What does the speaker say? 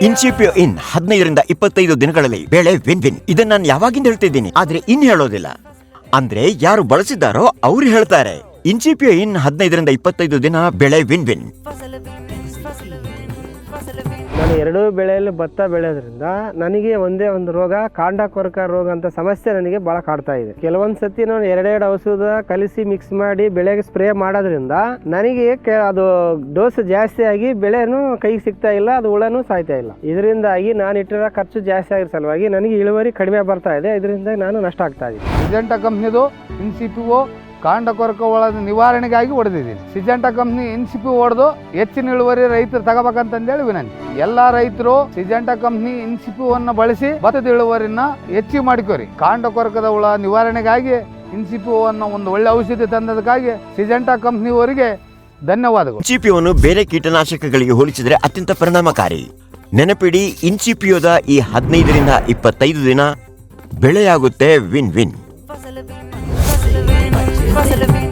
ಇನ್ಸಿಪಿಯೋ ಇನ್ ಹದಿನೈದರಿಂದ ಇಪ್ಪತ್ತೈದು ದಿನಗಳಲ್ಲಿ ಬೆಳೆ ವಿನ್ ವಿನ್ ಇದನ್ನ ನಾನು ಯಾವಾಗಿಂದ ಹೇಳ್ತಿದ್ದೀನಿ? ಆದ್ರೆ ಇನ್ ಹೇಳೋದಿಲ್ಲ. ಅಂದ್ರೆ ಯಾರು ಬಳಸಿದ್ದಾರೋ ಅವ್ರು ಹೇಳ್ತಾರೆ. ಇನ್ಸಿಪಿಯೋ ಇನ್ ಹದಿನೈದರಿಂದ ಇಪ್ಪತ್ತೈದು ದಿನ ಬೆಳೆ ವಿನ್ ವಿನ್ ನಾನು ಎರಡೂ ಬೆಳೆಯಲ್ಲಿ ಭತ್ತ ಬೆಳೆಯೋದ್ರಿಂದ ನನಗೆ ಒಂದೇ ಒಂದು ರೋಗ ಕಾಂಡ ಕೊರಕ ರೋಗ ಅಂತ ಸಮಸ್ಯೆ ನನಗೆ ಭಾಳ ಕಾಡ್ತಾ ಇದೆ. ಕೆಲವೊಂದು ಸತಿ ನಾನು ಎರಡೆರಡು ಔಷಧ ಕಲಿಸಿ ಮಿಕ್ಸ್ ಮಾಡಿ ಬೆಳೆಗೆ ಸ್ಪ್ರೇ ಮಾಡೋದ್ರಿಂದ ನನಗೆ ಅದು ಡೋಸ್ ಜಾಸ್ತಿ ಆಗಿ ಬೆಳೆನೂ ಕೈಗೆ ಸಿಗ್ತಾ ಇಲ್ಲ, ಅದು ಹುಳನೂ ಸಾಯ್ತಾ ಇಲ್ಲ. ಇದರಿಂದಾಗಿ ನಾನು ಇಟ್ಟಿರೋ ಖರ್ಚು ಜಾಸ್ತಿ ಆಗಿರೋ ಸಲುವಾಗಿ ನನಗೆ ಇಳುವರಿ ಕಡಿಮೆ ಬರ್ತಾ ಇದೆ, ಇದರಿಂದ ನಾನು ನಷ್ಟ ಆಗ್ತಾ ಇದೆ. ಸಿ ಕಂಪ್ನಿದು ಇನ್ಸಿಪಿಒ ಕಾಂಡ ಕೊರಕ ಒಳದ ನಿವಾರಣೆಗಾಗಿ ಹೊಡೆದಿದ್ದೀನಿ. ಸಿಜೆಂಟಾ ಕಂಪ್ನಿ ಇನ್ಸಿಪಿ ಹೊಡೆದು ಹೆಚ್ಚಿನ ಇಳುವರಿ ರೈತರು ತಗೋಬೇಕಂತಂದೇಳಿ ವಿನಂತಿ. ಎಲ್ಲಾ ರೈತರು ಸಿಜೆಂಟಾ ಕಂಪ್ನಿ ಇನ್ಸಿಪಿವನ್ನು ಬಳಸಿ ಭತ್ತದ ಇಳುವರಿನ ಹೆಚ್ಚಿಗೆ ಮಾಡಿಕೋರಿ. ಕಾಂಡ ಕೊರಕದ ಹುಳ ನಿವಾರಣೆಗಾಗಿ ಇನ್ಸಿಪಿಒ ಅನ್ನೋ ಒಂದು ಒಳ್ಳೆ ಔಷಧಿ ತಂದದಕ್ಕಾಗಿ ಸಿಜೆಂಟಾ ಕಂಪ್ನಿಯವರಿಗೆ ಧನ್ಯವಾದಗಳು. ಇನ್ಸಿಪಿಯೋನು ಬೇರೆ ಕೀಟನಾಶಕಗಳಿಗೆ ಹೋಲಿಸಿದರೆ ಅತ್ಯಂತ ಪರಿಣಾಮಕಾರಿ. ನೆನಪಿಡಿ ಇನ್ಸಿಪಿಯೋದ ಈ ಹದಿನೈದರಿಂದ ಇಪ್ಪತ್ತೈದು ದಿನ, ಬೆಳೆಯಾಗುತ್ತೆ ವಿನ್ ವಿನ್ फसलवे